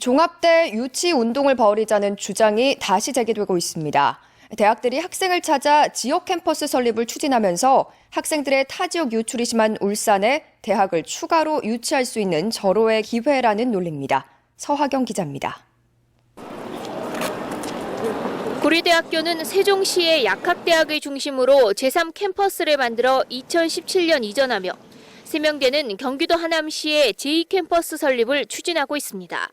종합대 유치 운동을 벌이자는 주장이 다시 제기되고 있습니다. 대학들이 학생을 찾아 지역 캠퍼스 설립을 추진하면서 학생들의 타 지역 유출이 심한 울산에 대학을 추가로 유치할 수 있는 절호의 기회라는 논리입니다. 서화경 기자입니다. 고려대학교는 세종시의 약학대학을 중심으로 제3 캠퍼스를 만들어 2017년 이전하며 세명대는 경기도 하남시의 제2캠퍼스 설립을 추진하고 있습니다.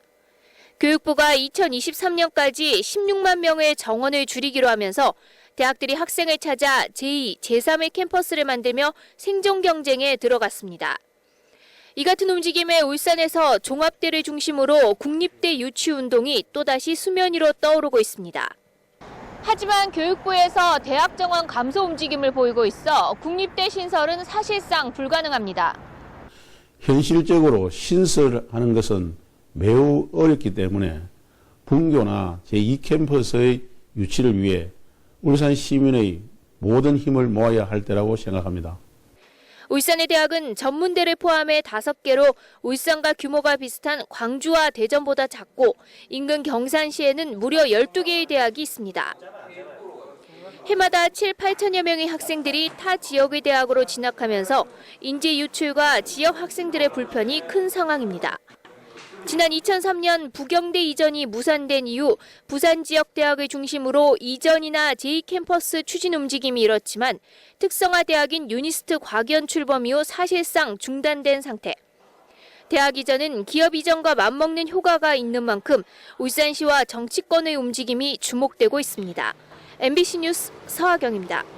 교육부가 2023년까지 16만 명의 정원을 줄이기로 하면서 대학들이 학생을 찾아 제2, 제3의 캠퍼스를 만들며 생존 경쟁에 들어갔습니다. 이 같은 움직임에 울산에서 종합대를 중심으로 국립대 유치 운동이 또다시 수면 위로 떠오르고 있습니다. 하지만 교육부에서 대학 정원 감소 움직임을 보이고 있어 국립대 신설은 사실상 불가능합니다. 현실적으로 신설하는 것은 매우 어렵기 때문에 분교나 제2캠퍼스의 유치를 위해 울산 시민의 모든 힘을 모아야 할 때라고 생각합니다. 울산의 대학은 전문대를 포함해 5개로 울산과 규모가 비슷한 광주와 대전보다 작고 인근 경산시에는 무려 12개의 대학이 있습니다. 해마다 7, 8천여 명의 학생들이 타 지역의 대학으로 진학하면서 인재 유출과 지역 학생들의 불편이 큰 상황입니다. 지난 2003년 부경대 이전이 무산된 이후 부산 지역 대학을 중심으로 이전이나 제2캠퍼스 추진 움직임이 일었지만 특성화 대학인 유니스트 과기원 출범 이후 사실상 중단된 상태. 대학 이전은 기업 이전과 맞먹는 효과가 있는 만큼 울산시와 정치권의 움직임이 주목되고 있습니다. MBC 뉴스 서하경입니다.